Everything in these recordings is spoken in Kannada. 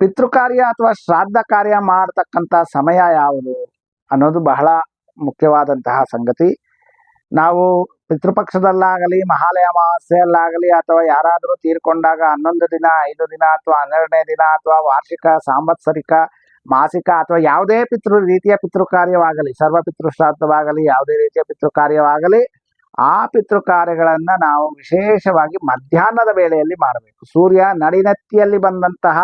ಪಿತೃ ಕಾರ್ಯ ಅಥವಾ ಶ್ರಾದ್ದ ಕಾರ್ಯ ಮಾಡತಕ್ಕಂಥ ಸಮಯ ಯಾವುದು ಅನ್ನೋದು ಬಹಳ ಮುಖ್ಯವಾದಂತಹ ಸಂಗತಿ. ನಾವು ಪಿತೃಪಕ್ಷದಲ್ಲಾಗಲಿ, ಮಹಾಲಯ ಅಮಾವಾಸ್ಯೆಯಲ್ಲಾಗಲಿ ಅಥವಾ ಯಾರಾದರೂ ತೀರ್ಕೊಂಡಾಗ ಹನ್ನೊಂದು ದಿನ, ಐದು ದಿನ ಅಥವಾ ಹನ್ನೆರಡನೇ ದಿನ ಅಥವಾ ವಾರ್ಷಿಕ, ಸಾಂವತ್ಸರಿಕ, ಮಾಸಿಕ ಅಥವಾ ಯಾವುದೇ ಪಿತೃ ರೀತಿಯ ಪಿತೃ ಕಾರ್ಯವಾಗಲಿ ಸರ್ವ ಪಿತೃ ಶ್ರಾದ್ದವಾಗಲಿ ಯಾವುದೇ ರೀತಿಯ ಪಿತೃ ಕಾರ್ಯವಾಗಲಿ ಆ ಪಿತೃ ಕಾರ್ಯಗಳನ್ನ ನಾವು ವಿಶೇಷವಾಗಿ ಮಧ್ಯಾಹ್ನದ ವೇಳೆಯಲ್ಲಿ ಮಾಡಬೇಕು. ಸೂರ್ಯ ನಡಿನತ್ತಿಯಲ್ಲಿ ಬಂದಂತಹ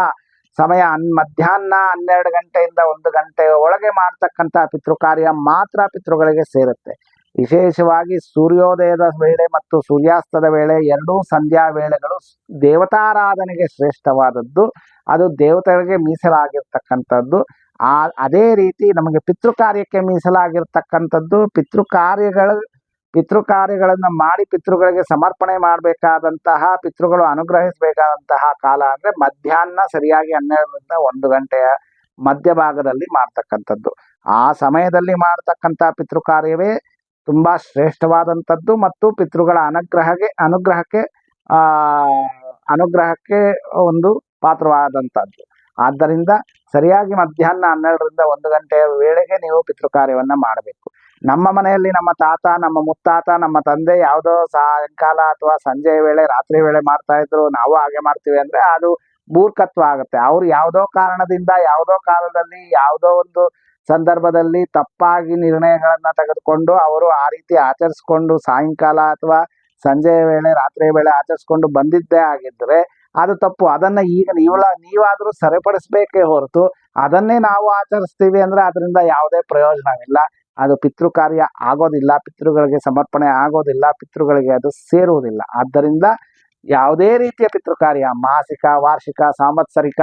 ಸಮಯ ಅನ್, ಮಧ್ಯಾಹ್ನ ಹನ್ನೆರಡು ಗಂಟೆಯಿಂದ ಒಂದು ಗಂಟೆ ಒಳಗೆ ಮಾಡ್ತಕ್ಕಂಥ ಪಿತೃ ಕಾರ್ಯ ಮಾತ್ರ ಪಿತೃಗಳಿಗೆ ಸೇರುತ್ತೆ. ವಿಶೇಷವಾಗಿ ಸೂರ್ಯೋದಯದ ವೇಳೆ ಮತ್ತು ಸೂರ್ಯಾಸ್ತದ ವೇಳೆ ಎರಡೂ ಸಂಧ್ಯಾ ವೇಳೆಗಳು ದೇವತಾರಾಧನೆಗೆ ಶ್ರೇಷ್ಠವಾದದ್ದು. ಅದು ದೇವತೆಗಳಿಗೆ ಮೀಸಲಾಗಿರ್ತಕ್ಕಂಥದ್ದು. ಆ, ಅದೇ ರೀತಿ ನಮಗೆ ಪಿತೃ ಕಾರ್ಯಕ್ಕೆ ಮೀಸಲಾಗಿರ್ತಕ್ಕಂಥದ್ದು. ಪಿತೃ ಕಾರ್ಯಗಳು ಪಿತೃ ಕಾರ್ಯಗಳನ್ನು ಮಾಡಿ ಪಿತೃಗಳಿಗೆ ಸಮರ್ಪಣೆ ಮಾಡಬೇಕಾದಂತಹ, ಪಿತೃಗಳು ಅನುಗ್ರಹಿಸಬೇಕಾದಂತಹ ಕಾಲ ಅಂದ್ರೆ ಮಧ್ಯಾಹ್ನ ಸರಿಯಾಗಿ ಹನ್ನೆರಡರಿಂದ ಒಂದು ಗಂಟೆಯ ಮಧ್ಯಭಾಗದಲ್ಲಿ ಮಾಡ್ತಕ್ಕಂಥದ್ದು. ಆ ಸಮಯದಲ್ಲಿ ಮಾಡ್ತಕ್ಕಂಥ ಪಿತೃ ಕಾರ್ಯವೇ ತುಂಬಾ ಶ್ರೇಷ್ಠವಾದಂಥದ್ದು ಮತ್ತು ಪಿತೃಗಳ ಅನುಗ್ರಹಕ್ಕೆ ಅನುಗ್ರಹಕ್ಕೆ, ಆ, ಅನುಗ್ರಹಕ್ಕೆ ಒಂದು ಪಾತ್ರವಾದಂಥದ್ದು. ಆದ್ದರಿಂದ ಸರಿಯಾಗಿ ಮಧ್ಯಾಹ್ನ ಹನ್ನೆರಡರಿಂದ ಒಂದು ಗಂಟೆಯ ವೇಳೆಗೆ ನೀವು ಪಿತೃ ಕಾರ್ಯವನ್ನ ಮಾಡಬೇಕು. ನಮ್ಮ ಮನೆಯಲ್ಲಿ ನಮ್ಮ ತಾತ, ನಮ್ಮ ಮುತ್ತಾತ, ನಮ್ಮ ತಂದೆ ಯಾವುದೋ ಸಾಯಂಕಾಲ ಅಥವಾ ಸಂಜೆ ವೇಳೆ, ರಾತ್ರಿ ವೇಳೆ ಮಾಡ್ತಾ ಇದ್ರು, ನಾವು ಹಾಗೆ ಮಾಡ್ತೀವಿ ಅಂದ್ರೆ ಅದು ಮೂರ್ಖತ್ವ ಆಗುತ್ತೆ. ಅವ್ರು ಯಾವುದೋ ಕಾರಣದಿಂದ, ಯಾವುದೋ ಕಾಲದಲ್ಲಿ, ಯಾವುದೋ ಒಂದು ಸಂದರ್ಭದಲ್ಲಿ ತಪ್ಪಾಗಿ ನಿರ್ಣಯಗಳನ್ನ ತೆಗೆದುಕೊಂಡು ಅವರು ಆ ರೀತಿ ಆಚರಿಸ್ಕೊಂಡು ಸಾಯಂಕಾಲ ಅಥವಾ ಸಂಜೆ ವೇಳೆ, ರಾತ್ರಿ ವೇಳೆ ಆಚರಿಸ್ಕೊಂಡು ಬಂದಿದ್ದೇ ಆಗಿದ್ರೆ ಅದು ತಪ್ಪು. ಅದನ್ನ ಈಗ ನೀವು ನೀವಾದ್ರೂ ಸರಿಪಡಿಸ್ಬೇಕೇ ಹೊರತು ಅದನ್ನೇ ನಾವು ಆಚರಿಸ್ತೀವಿ ಅಂದ್ರೆ ಅದರಿಂದ ಯಾವುದೇ ಪ್ರಯೋಜನವಿಲ್ಲ. ಅದು ಪಿತೃ ಕಾರ್ಯ ಆಗೋದಿಲ್ಲ, ಪಿತೃಗಳಿಗೆ ಸಮರ್ಪಣೆ ಆಗೋದಿಲ್ಲ, ಪಿತೃಗಳಿಗೆ ಅದು ಸೇರುವುದಿಲ್ಲ. ಆದ್ದರಿಂದ ಯಾವುದೇ ರೀತಿಯ ಪಿತೃ ಕಾರ್ಯ ಮಾಸಿಕ, ವಾರ್ಷಿಕ, ಸಾಂವತ್ಸರಿಕ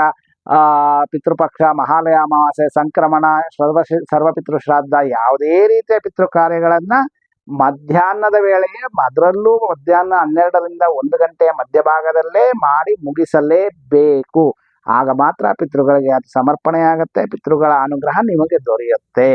ಪಿತೃಪಕ್ಷ, ಮಹಾಲಯ, ಅಮಾವಾಸ್ಯೆ, ಸಂಕ್ರಮಣ, ಸರ್ವ ಸರ್ವಪಿತೃ ಶ್ರಾದ್ದ ಯಾವುದೇ ರೀತಿಯ ಪಿತೃ ಕಾರ್ಯಗಳನ್ನ ಮಧ್ಯಾಹ್ನದ ವೇಳೆಗೆ ಅದರಲ್ಲೂ ಮಧ್ಯಾಹ್ನ ಹನ್ನೆರಡರಿಂದ ಒಂದು ಗಂಟೆಯ ಮಧ್ಯಭಾಗದಲ್ಲೇ ಮಾಡಿ ಮುಗಿಸಲೇಬೇಕು. ಆಗ ಮಾತ್ರ ಪಿತೃಗಳಿಗೆ ಅದು ಸಮರ್ಪಣೆ ಆಗುತ್ತೆ ಪಿತೃಗಳ ಅನುಗ್ರಹ ನಿಮಗೆ ದೊರೆಯುತ್ತೆ.